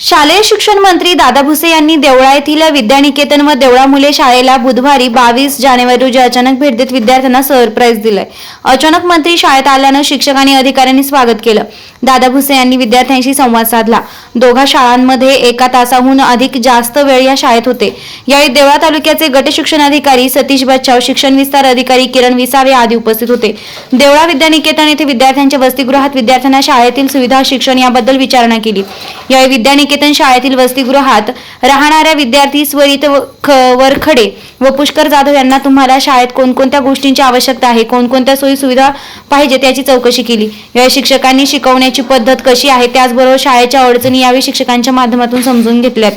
शालेय शिक्षण मंत्री दादा भुसे यांनी देवळा येथील विद्यानिकेतन व देवळा मुले शाळेला बुधवारी बावीस जानेवारी रोजी अचानक भेट देत विद्यार्थ्यांना सरप्राईज दिलंय. अचानक मंत्री शाळेत आल्यानं शिक्षक आणि अधिकाऱ्यांनी स्वागत केलं. दादा भुसे यांनी विद्यार्थ्यांशी संवाद साधला. दोघा शाळांमध्ये एका तासाहून अधिक जास्त वेळ या शाळेत होते. यावेळी देवळा तालुक्याचे गट शिक्षण अधिकारी सतीश बच्चाव शिक्षण विस्तार अधिकारी किरण विसावे आदी उपस्थित होते. देवळा विद्यानिकेतन येथे विद्यार्थ्यांच्या वसतिगृहात विद्यार्थ्यांना शाळेतील सुविधा शिक्षण याबद्दल विचारणा केली. यावेळी विद्यानिकेतन शाळेतील वसतिगृहात राहणाऱ्या विद्यार्थी स्वरित व- ख- वरखडे व पुष्कर जाधव यांना तुम्हाला शाळेत कोणकोणत्या गोष्टींची आवश्यकता आहे? कोणकोणत्या सोयी सुविधा पाहिजे त्याची चौकशी केली. यावेळी शिक्षकांनी शिकवण्याची पद्धत कशी आहे? त्याचबरोबर शाळेच्या अडचणी यावेळी शिक्षकांच्या माध्यमातून समजून घेतल्यात.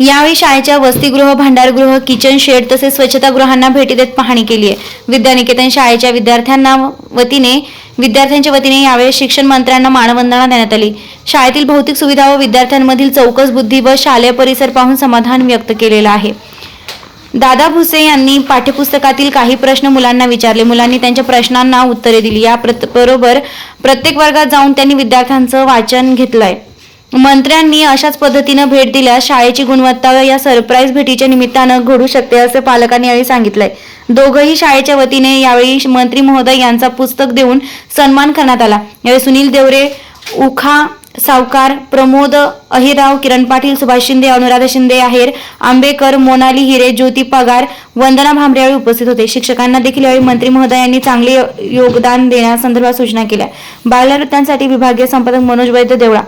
यावेळी शाळेच्या वसतिगृह भांडारगृह किचन शेड तसेच स्वच्छतागृहांना भेटी देत पाहणी केली आहे. विद्यानिकेतन शाळेच्या विद्यार्थ्यांना वतीने विद्यार्थ्यांच्या वतीने यावेळी शिक्षण मंत्र्यांना मानवंदना देण्यात आली. शाळेतील भौतिक सुविधा व विद्यार्थ्यांमधील चौकस बुद्धी व शालेय परिसर पाहून समाधान व्यक्त केलेलं आहे. दादा भुसे यांनी पाठ्यपुस्तकातील काही प्रश्न मुलांना विचारले. मुलांनी त्यांच्या प्रश्नांना उत्तरे दिली. या प्रत- बरोबर प्रत्येक वर्गात जाऊन त्यांनी विद्यार्थ्यांचं वाचन घेतलंय. मंत्र्यांनी अशाच पद्धतीनं भेट दिल्यास शाळेची गुणवत्ता या सरप्राईज भेटीच्या निमित्तानं घडू शकते असं पालकांनी यावेळी सांगितलंय. दोघंही शाळेच्या वतीने यावेळी मंत्री महोदय यांचा पुस्तक देऊन सन्मान करण्यात आला. यावेळी सुनील देवरे उखा सावकार प्रमोद अहिराव किरण पाटील सुभाष शिंदे अनुराधा शिंदे आहेर आंबेकर मोनाली हिरे ज्योती पगार वंदना भांबरे यावेळी उपस्थित होते. शिक्षकांना देखील यावेळी मंत्री महोदयांनी चांगले योगदान देण्यासंदर्भात सूचना केल्या. बालवृत्तांसाठी विभागीय संपादक मनोज वैद्य देवळा